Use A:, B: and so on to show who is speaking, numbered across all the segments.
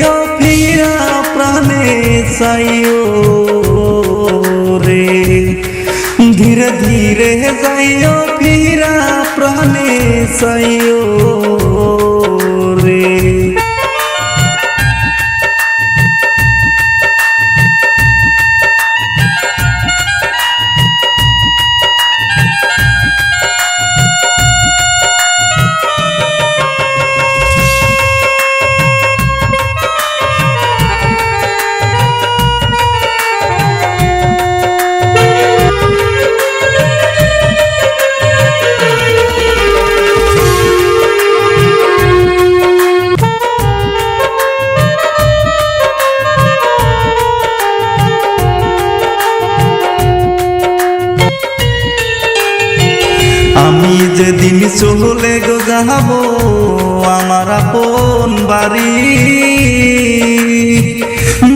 A: यो फिरा प्रणे सियो रे। धीर धीरे जायो फिरा प्रणे सियो যেদিন চলে গো যাব আমার আপন বাড়ি।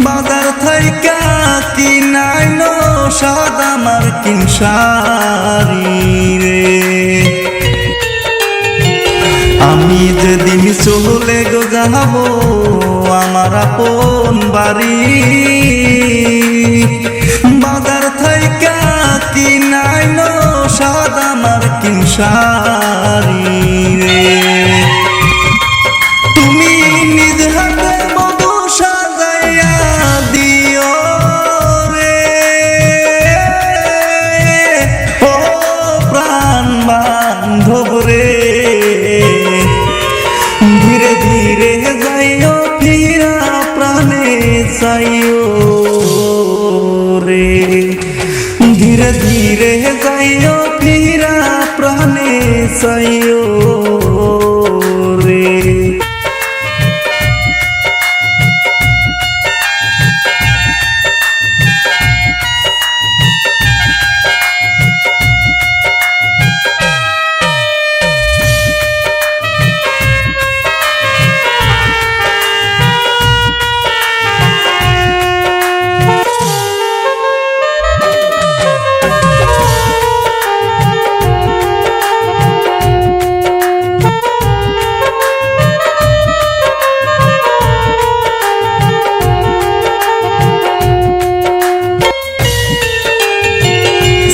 A: বাজার থাইকা কিনাইল সাদা আমার কিনসারি রে। আমি যেদিন চলে গো যাব আমার আপন বাড়ি। বাজার থাইকা কিনাইল সাদা আমার কিনসারি রে তুমি নিজ হাতে মধু সাজাইয়া দিও রে। ও প্রাণ বান্ধব রে। ধীরে ধীরে যাইও, ফিরা প্রাণে চাইও রে। ধীরে ধীরে যাইও চাইও।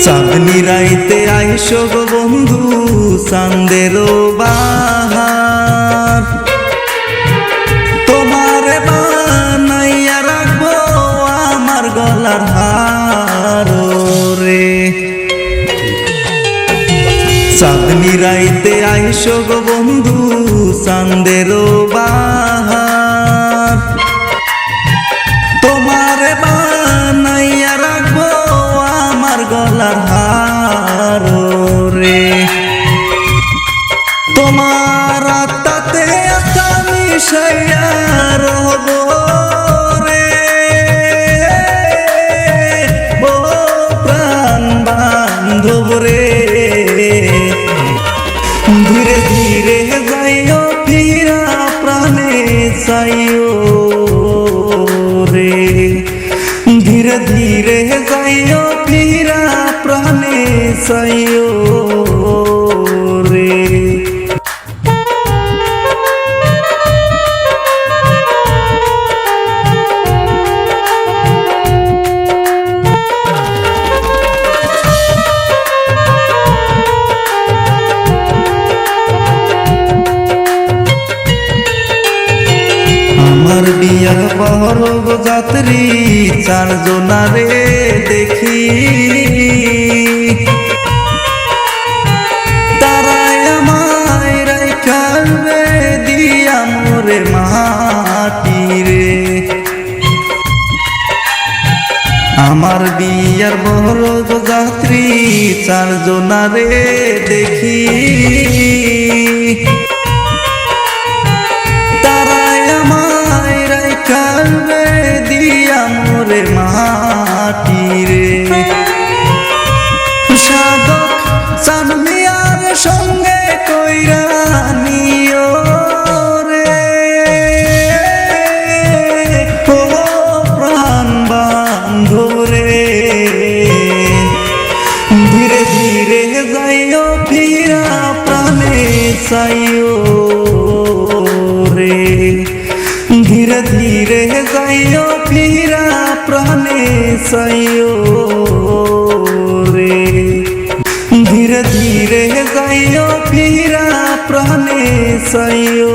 A: চাঁদনি রাইতে আইসো গো বন্ধু চান্দের বাহার। তোমার বানাইয়া রাখব আমার গলার হার রে চাঁদনি রাইতে আইসো গো বন্ধু চান্দের বাহার। তোমার আত্মাতে আত্মা মিশাইয়া রহব রে। ও প্রাণ বান্ধব রে। ধীরে ধীরে যাইও, ফিরা প্রাণে চাইও রে। ধীরে ধীরে যাইও, ফিরা প্রাণে চাইও আমার বিয়ার বহরগ যাত্রী চারজনারে দেখি। আমার বিয়ার বহরগ যাত্রী চারজনারে দেখি। রাইখাবে দিয়া মোরে মাটি রে। সাধক চানমিয়ার সঙ্গে কইরা নিও রে। ধীরে ধীরে যাইও, ফিরা প্রাণে চাইও রে। ধীরে ধীরে যাইও ফিরা প্রাণে সাইও রে। ধীরে ধীরে যাইও ফিরা প্রাণে সাইও